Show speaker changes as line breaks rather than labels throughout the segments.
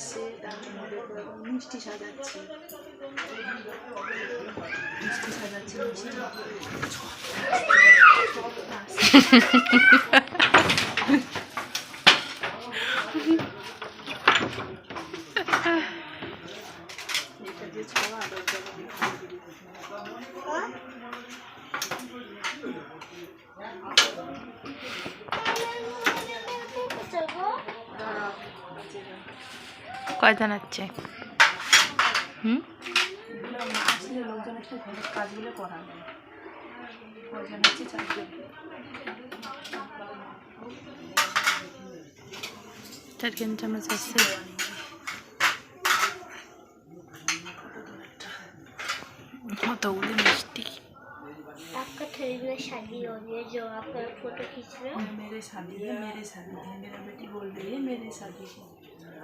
এসছে তার মধ্যে দেখো মিষ্টি সাজাচ্ছে। মিষ্টি সাজাচ্ছে মিষ্টি এটা যে ছাওয়া দরজা বন্ধ করে দিই। দাঁড়াও, বাজে না।
কয়জন আছে হুম
এগুলো আসলে লোকজন আসলে ঘরের কাজগুলো করাবে কজন হচ্ছে চারজন
চারজন চামচ আছে কতগুলি মিষ্টি
आपका थोड़ी में शादी हो रही है जो आप फोटो खींच रहे हो
मेरे शादी है मेरे शादी है मेरा बेटी बोल रही है मेरे शादी है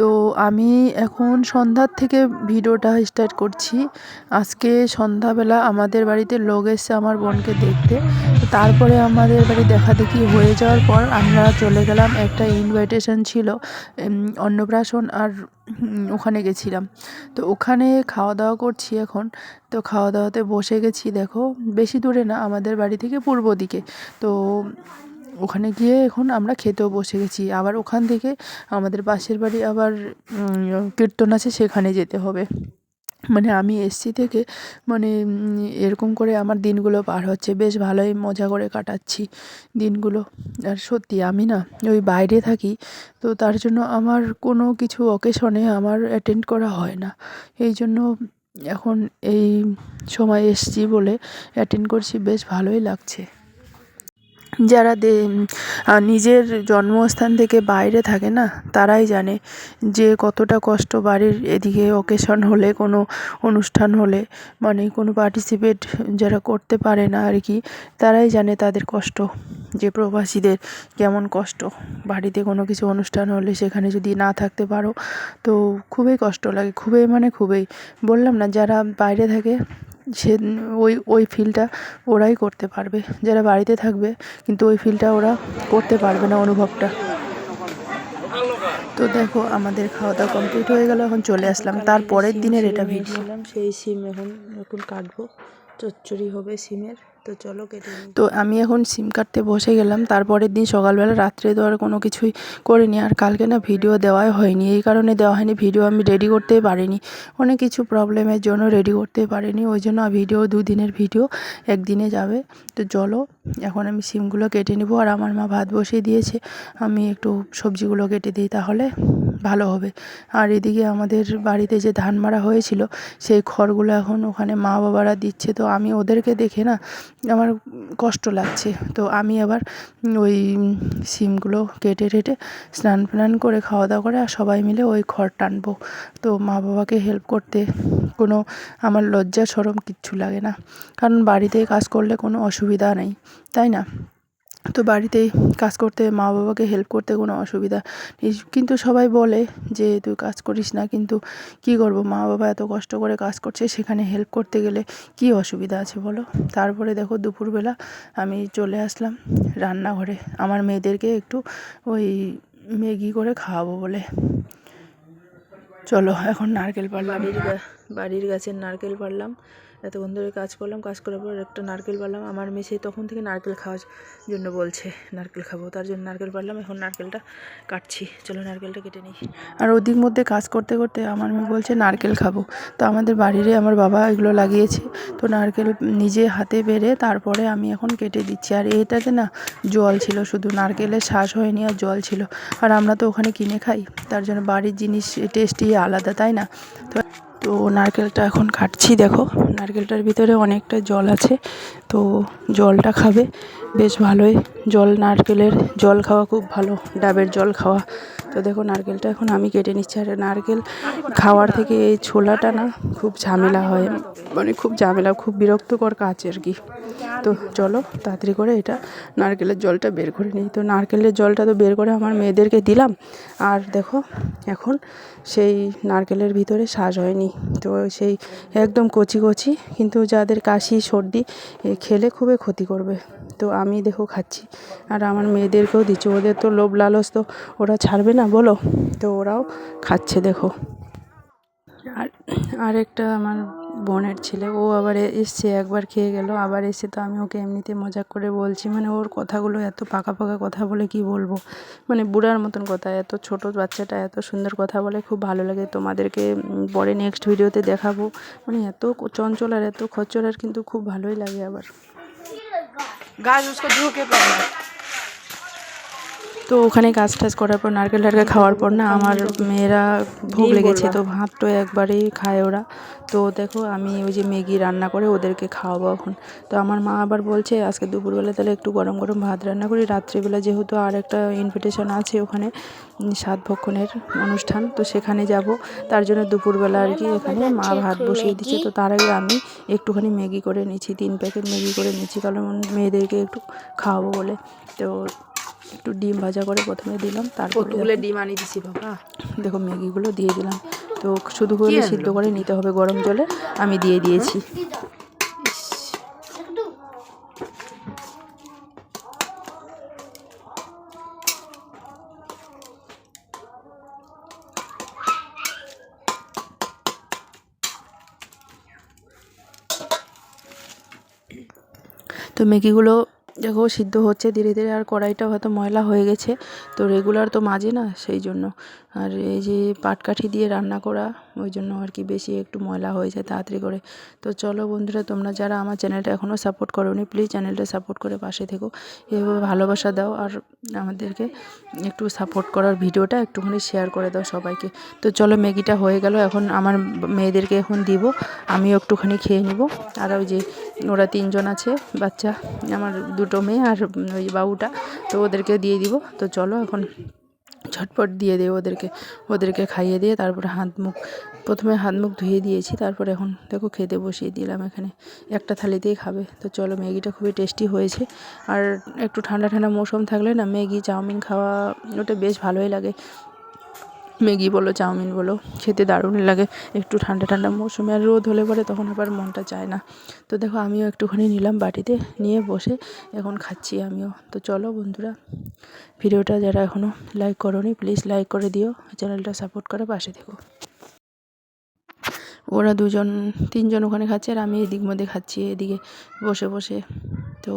তো আমি এখন সন্ধ্যার থেকে ভিডিওটা স্টার্ট করছি। আজকে সন্ধ্যাবেলা আমাদের বাড়িতে লোক এসছে আমার বোনকে দেখতে। তারপরে আমাদের বাড়ি দেখা দেখি হয়ে যাওয়ার পর আমরা চলে গেলাম, একটা ইনভাইটেশন ছিল অন্নপ্রাশন আর ওখানে গেছিলাম। তো ওখানে খাওয়া দাওয়া করছি এখন। তো খাওয়া দাওয়াতে বসে গেছি, দেখো, বেশি দূরে না, আমাদের বাড়ি থেকে পূর্ব দিকে। তো ওখানে গিয়ে এখন আমরা খেতেও বসে গেছি। আবার ওখান থেকে আমাদের পাশের বাড়ি আবার কীর্তন আছে, সেখানে যেতে হবে। মানে আমি এসছি থেকে মানে এরকম করে আমার দিনগুলো পার হচ্ছে। বেশ ভালোই মজা করে কাটাচ্ছি দিনগুলো। আর সত্যি আমি না, ওই বাইরে থাকি, তো তার জন্য আমার কোনো কিছু অকেশনে আমার অ্যাটেন্ড করা হয় না। এই জন্য এখন এই সময় এসছি বলে অ্যাটেন্ড করছি, বেশ ভালোই লাগছে। যারা দে নিজের জন্মস্থান থেকে বাইরে থাকে না, তারাই জানে যে কতটা কষ্ট বাড়ির এদিকে অকেশন হলে, কোনো অনুষ্ঠান হলে মানে কোনো পার্টিসিপেট যারা করতে পারে না আর কি, তারাই জানে তাদের কষ্ট, যে প্রবাসীদের কেমন কষ্ট। বাড়িতে কোনো কিছু অনুষ্ঠান হলে, সেখানে যদি না থাকতে পারো, তো খুবই কষ্ট লাগে, খুবই মানে খুবই। বললাম না, যারা বাইরে থাকে সে ওই ওই ফিলটা ওরাই করতে পারবে। যারা বাড়িতে থাকবে কিন্তু ওই ফিলটা ওরা করতে পারবে না অনুভবটা। তো দেখো আমাদের খাওয়া দাওয়া কমপ্লিট হয়ে গেল এখন চলে আসলাম। তারপরের দিনের এটা ভিডিও সেই সিম এখন এখন কাটবো। চচ্চড়ি হবে সিমের। তো চলো কেটে তো আমি এখন সিম কাটতে বসে গেলাম, তারপরের দিন সকালবেলা, রাত্রে তো আর কোনো কিছুই করিনি, আর কালকে না ভিডিও দেওয়াই হয়নি, এই কারণে দেওয়া হয়নি, ভিডিও আমি রেডি করতেই পারিনি, অনেক কিছু প্রবলেমের জন্য রেডি করতে পারিনি, ওই জন্য ভিডিও দুদিনের ভিডিও একদিনে যাবে। তো চলো, এখন আমি সিমগুলো কেটে নেব, আর আমার মা ভাত বসিয়ে দিয়েছে, আমি একটু সবজিগুলো কেটে দিই তাহলে। ভালো হবে। আর এদিকে আমাদের বাড়িতে যে ধান মারা হয়েছিল, সেই খড়গুলো এখন ওখানে মা বাবারা দিচ্ছে। তো আমি ওদেরকে দেখে না আমার কষ্ট লাগছে। তো আমি আবার ওই সিমগুলো কেটে টেটে স্নান ফান করে খাওয়া দাওয়া করে আর সবাই মিলে ওই খড় টানবো। তো মা বাবাকে হেল্প করতে কোনো আমার লজ্জা সরম কিচ্ছু লাগে না। কারণ বাড়িতে কাজ করলে কোনো অসুবিধা নেই, তাই না? তো বাড়িতেই কাজ করতে, মা বাবাকে হেল্প করতে কোনো অসুবিধা কিন্তু সবাই বলে যে, তুই কাজ করিস না, কিন্তু কী করব? মা বাবা এত কষ্ট করে কাজ করছে, সেখানে হেল্প করতে গেলে কী অসুবিধা আছে বলো? তারপরে দেখো দুপুরবেলা আমি চলে আসলাম রান্নাঘরে। আমার মেয়েদেরকে একটু ওই ম্যাগি করে খাওয়াবো বলে। চলো, এখন নারকেল পারলাম বাড়ির বাড়ির গাছের নারকেল পারলাম এতক্ষণ ধরে কাজ করলাম, কাজ করার পর একটা নারকেল পারলাম। আমার মেয়ে সেই তখন থেকে নারকেল খাওয়ার জন্য বলছে, নারকেল খাব। তার জন্য নারকেল পারলাম, এখন নারকেলটা কাটছি। চলো নারকেলটা কেটে নিই। আর ওদিক মধ্যে কাজ করতে করতে আমার মেয়ে বলছে, নারকেল খাব। তো আমাদের বাড়িরে আমার বাবা এগুলো লাগিয়েছে। তো নারকেল নিজে হাতে বেড়ে তারপরে আমি এখন কেটে দিচ্ছি। আর এটাতে না জল ছিল, শুধু নারকেলের শ্বাস হয়নি আর জল ছিল। আর আমরা তো ওখানে কিনে খাই, তার জন্য বাড়ির জিনিস টেস্টই আলাদা, তাই না? তো তো নারকেলটা এখন কাটছি, দেখো। নারকেলটার ভিতরে অনেকটা জল আছে, তো জলটা খাবে। বেশ ভালোই, জল নারকেলের জল খাওয়া খুব ভালো, ডাবের জল খাওয়া। তো দেখো নারকেলটা এখন আমি কেটে নিচ্ছি। আর নারকেল খাওয়ার থেকে এই ছোলাটা না খুব ঝামেলা হয়। মানে খুব ঝামেলা, খুব বিরক্তকর কাজ আর কি। তো চলো তাড়াতাড়ি করে এটা নারকেলের জলটা বের করে নিই। তো নারকেলের জলটা তো বের করে আমার মেয়েদেরকে দিলাম। আর দেখো এখন সেই নারকেলের ভিতরে শ্বাস হয়নি। তো সেই একদম কচি কচি কিন্তু যাদের কাশি, সর্দি খেলে খুবই ক্ষতি করবে। তো আমি দেখো খাচ্ছি। আর আমার মেয়েদেরকেও দিচ্ছি। ওদের তো লোভ লালস তো ওরা ছাড়বে না, বলো? তো ওরাও খাচ্ছে, দেখো। আর, আরেকটা আমার বোনের ছেলে ও আবার এসছে একবার খেয়ে গেল আবার এসে তো আমি ওকে এমনিতে মজা করে বলছি মানে ওর কথাগুলো এত পাকা পাকা কথা বলে কি বলব মানে বুড়ার মতন কথা এত ছোট বাচ্চাটা এত সুন্দর কথা বলে খুব ভালো লাগে তোমাদেরকে পরে নেক্সট ভিডিওতে দেখাবো মানে এত চঞ্চল আর এত খচ্চর আর কিন্তু খুব ভালোই লাগে আবার
গাছ
তো ওখানে কাজ টাজ করার পর নারকেল টারকেল খাওয়ার পর না আমার মেয়েরা ভোগ লেগেছে তো ভাত তো একবারেই খায় ওরা। তো দেখো আমি ওই যে ম্যাগি রান্না করে ওদেরকে খাওয়াবো এখন। তো আমার মা আবার বলছে আজকে দুপুরবেলা তাহলে একটু গরম গরম ভাত রান্না করি। রাত্রিবেলা যেহেতু আর একটা ইনভিটেশন আছে ওখানে সাত ভক্ষণের অনুষ্ঠান তো সেখানে যাব। তার জন্য দুপুরবেলা আর কি এখানে মা ভাত বসিয়ে দিচ্ছে। তো তার আগে আমি একটুখানি ম্যাগি করে নিচ্ছি তিন প্যাকেট ম্যাগি করে নিচ্ছি। কারণ মেয়েদেরকে একটু খাওয়াবো বলে। তো একটু ডিম ভাজা করে প্রথমে দিলাম তারপরে
কতগুলো ডিম আনি দিছি বাবা
দেখো ম্যাগিগুলো দিয়ে দিলাম। তো শুধু করে সিদ্ধ করে নিতে হবে গরম জলে আমি দিয়ে দিয়েছি। তো ম্যাগিগুলো দেখো সিদ্ধ হচ্ছে ধীরে ধীরে, আর কড়াইটা হয়তো ময়লা হয়ে গেছে, তো রেগুলার তো মাজে না, সেই জন্য। আর এই যে পাটকাঠি দিয়ে রান্না করা ওই জন্য আর কি বেশি একটু ময়লা হয়ে যায় তাড়াতাড়ি করে। তো চলো বন্ধুরা, তোমরা যারা আমার চ্যানেলটা এখনও সাপোর্ট করোনি প্লিজ চ্যানেলটা সাপোর্ট করে পাশে থেকো। এভাবে ভালোবাসা দাও আর আমাদেরকে একটু সাপোর্ট করার ভিডিওটা একটুখানি শেয়ার করে দাও সবাইকে। তো চলো, ম্যাগিটা হয়ে গেল। এখন আমার মেয়েদেরকে এখন দিব, আমিও একটুখানি খেয়ে নিব। আর ওই যে ওরা তিনজন আছে, বাচ্চা, আমার দুটো মেয়ে আর ওই বাবুটা, তো ওদেরকে দিয়ে দিব। তো চলো এখন ঝটপট দিয়ে দিয়ে ওদেরকে ওদেরকে খাইয়ে দিয়ে তারপরে হাত মুখ, প্রথমে হাত মুখ ধুয়ে দিয়েছি, তারপর এখন দেখো খেতে বসিয়ে দিলাম এখানে। একটা থালিতেই খাবে। তো চলো ম্যাগিটা খুবই টেস্টি হয়েছে। আর একটু ঠান্ডা ঠান্ডা মৌসুম থাকলে না ম্যাগি, চাউমিন খাওয়া ওটা বেশ ভালোই লাগে। ম্যাগি বলো, চাউমিন বলো, খেতে দারুণ লাগে। একটু ঠান্ডা ঠান্ডা মৌসুমে আর রোদ হলে পরে তখন আবার মনটা চায় না। তো দেখো, আমিও একটুখানি নিলাম বাটিতে, নিয়ে বসে এখন খাচ্ছি আমিও। তো চলো বন্ধুরা, ভিডিওটা যারা এখনও লাইক করোনি প্লিজ লাইক করে দিও, চ্যানেলটা সাপোর্ট করে পাশে থেকো। ওরা দুজন, তিনজন ওখানে খাচ্ছে আর আমি এদিক মধ্যে খাচ্ছি, এদিকে বসে বসে। তো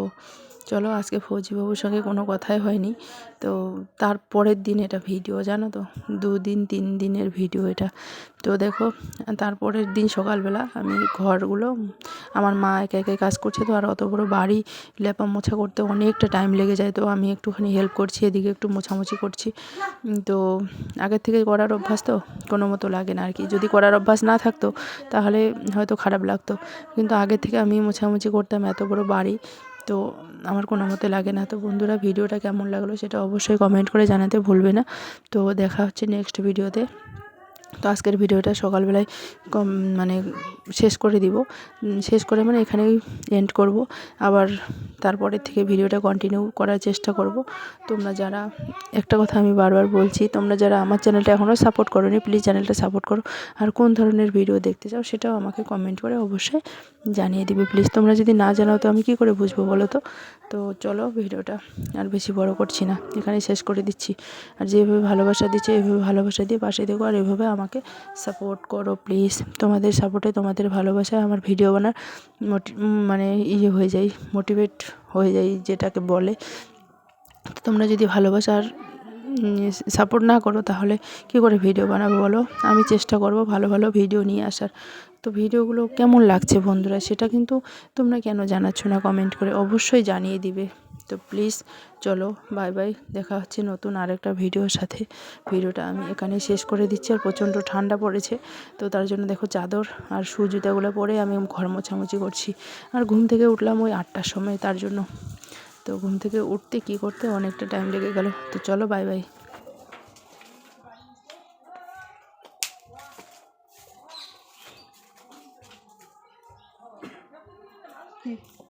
চলো আজকে ফৌজিবাবুর সঙ্গে কোনো কথাই হয়নি। তো তার পরের দিন এটা ভিডিও, জানো তো? দুদিন, তিন দিনের ভিডিও এটা। তো দেখো তারপরের দিন সকালবেলা আমি ঘরগুলো, আমার মা একা একাই কাজ করছে তো, আর অত বড় বাড়ি, লেপা মোছা করতে অনেকটা টাইম লেগে যায় তো, আমি একটুখানি হেল্প করছি, এদিকে একটু মোছামুছি করছি। তো আগের থেকে করার অভ্যাস তো কোনো মতো লাগে না আর কি। যদি করার অভ্যাস না থাকতো, তাহলে হয়তো খারাপ লাগতো। কিন্তু আগে থেকে আমি মোছামুছি করতাম, এত বড় বাড়ি তো আমার কোনো মতে লাগে না। তো বন্ধুরা, ভিডিওটা কেমন লাগল সেটা অবশ্যই কমেন্ট করে জানাতে ভুলবে না। তো দেখা হচ্ছে নেক্সট ভিডিওতে তো আজকের ভিডিওটা সকালবেলায় কম মানে শেষ করে দিব। শেষ করে মানে এখানেই এন্ড করব। আবার তারপরের থেকে ভিডিওটা কন্টিনিউ করার চেষ্টা করব। তোমরা যারা, একটা কথা আমি বারবার বলছি, তোমরা যারা আমার চ্যানেলটা এখনও সাপোর্ট করোনি প্লিজ চ্যানেলটা সাপোর্ট করো। আর কোন ধরনের ভিডিও দেখতে চাও সেটাও আমাকে কমেন্ট করে অবশ্যই জানিয়ে দিবে প্লিজ তোমরা যদি না জানাও তো আমি কি করে বুঝব বলো তো? তো চলো ভিডিওটা আর বেশি বড় করছি না। এখানে শেষ করে দিচ্ছি। আর যেভাবে ভালোবাসা দিচ্ছে, এভাবে ভালোবাসা দিয়ে পাশে থেকো। আর এভাবে আমাকে সাপোর্ট করো প্লিজ তোমাদের সাপোর্টে তোমাদের ভালোবাসায় আমার ভিডিও বানার মানে ইয়ে হয়ে যায় মোটিভেট হয়ে যায় যেটাকে বলে। তোমরা যদি ভালোবাসার সাপোর্ট না করো তাহলে কী করে ভিডিও বানাবো বলো? আমি চেষ্টা করব ভালো ভালো ভিডিও নিয়ে আসার। তো ভিডিওগুলো কেমন লাগছে বন্ধুরা সেটা কিন্তু তোমরা কেন জানাচ্ছ না কমেন্ট করে অবশ্যই জানিয়ে দিবে। তো প্লিজ চলো বাই বাই দেখা হচ্ছে নতুন আরেকটা ভিডিওর সাথে। ভিডিওটা আমি এখানে শেষ করে দিচ্ছি, আর প্রচণ্ড ঠান্ডা পড়েছে। তো তার জন্য দেখো চাদর আর জুতাগুলো পরে আমি ঘর মোছামুছি করছি। আর ঘুম থেকে উঠলাম ওই আটটার সময়, তার জন্য তো ঘুম থেকে উঠতে কি করতে অনেকটা টাইম লেগে গেল। তো চলো বাই বাই